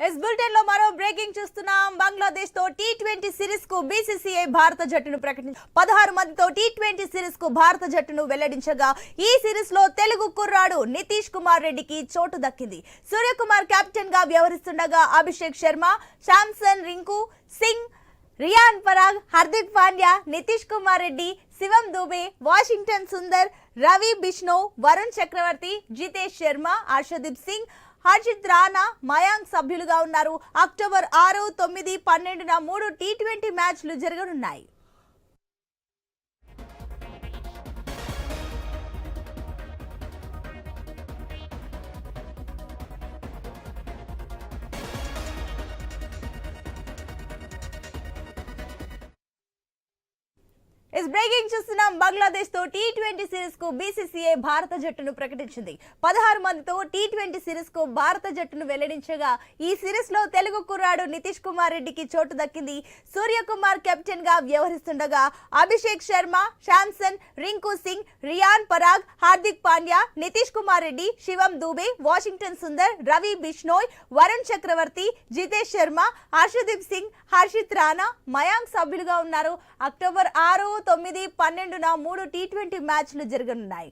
Yes బులెటిన్లో మరో బ్రేకింగ్ చూస్తున్నాం. బంగ్లాదేశ్తో టీ ట్వంటీ సిరీస్కు బీసీసీఐ భారత జట్టును ప్రకటించి పదహారు మందితో టీ ట్వంటీ సిరీస్కు భారత జట్టును వెల్లడించగా ఈ సిరీస్లో తెలుగు కుర్రాడు నితీష్ కుమార్ రెడ్డికి చోటు దక్కింది. సూర్యకుమార్ కెప్టెన్గా వ్యవహరిస్తుండగా అభిషేక్ శర్మ శాంసన్ రింకు సింగ్ రియాన్ పరాగ్ హార్దిక్ పాండ్యా నితీష్ కుమార్ రెడ్డి శివం దూబే వాషింగ్టన్ సుందర్ రవి బిష్ణో వరుణ్ చక్రవర్తి జితేష్ శర్మ హర్షదీప్ సింగ్ హర్షిత్ రాణా మయాంక్ సభ్యులుగా ఉన్నారు. అక్టోబర్ ఆరు తొమ్మిది పన్నెండున మూడు టీ ట్వంటీ మ్యాచ్లు జరగనున్నాయి. ఇస్ బ్రేకింగ్ చూస్తున్నాం. బంగ్లాదేశ్తో టీ ట్వంటీ సిరీస్కు బీసీసీఐ భారత జట్టును ప్రకటించింది. పదహారు మందితో టీ ట్వంటీ సిరీస్కు భారత జట్టును వెల్లడించగా ఈ సిరీస్లో తెలుగు కుర్రాడు నితీష్ కుమార్ రెడ్డికి చోటు దక్కింది. సూర్యకుమార్ కెప్టెన్గా వ్యవహరిస్తుండగా అభిషేక్ శర్మ శాంసన్ రింకు సింగ్ రియాన్ పరాగ్ హార్దిక్ పాండ్యా నితీష్ కుమార్ రెడ్డి శివం దూబే వాషింగ్టన్ సుందర్ రవి బిష్నోయ్ వరుణ్ చక్రవర్తి జితేష్ శర్మ హర్షదీప్ సింగ్ హర్షిత్ రాణా మయాంక్ సభ్యులుగా ఉన్నారు. అక్టోబర్ ఆరు తొమ్మిది పన్నెండున మూడు టీ ట్వంటీ మ్యాచ్లు జరగనున్నాయి.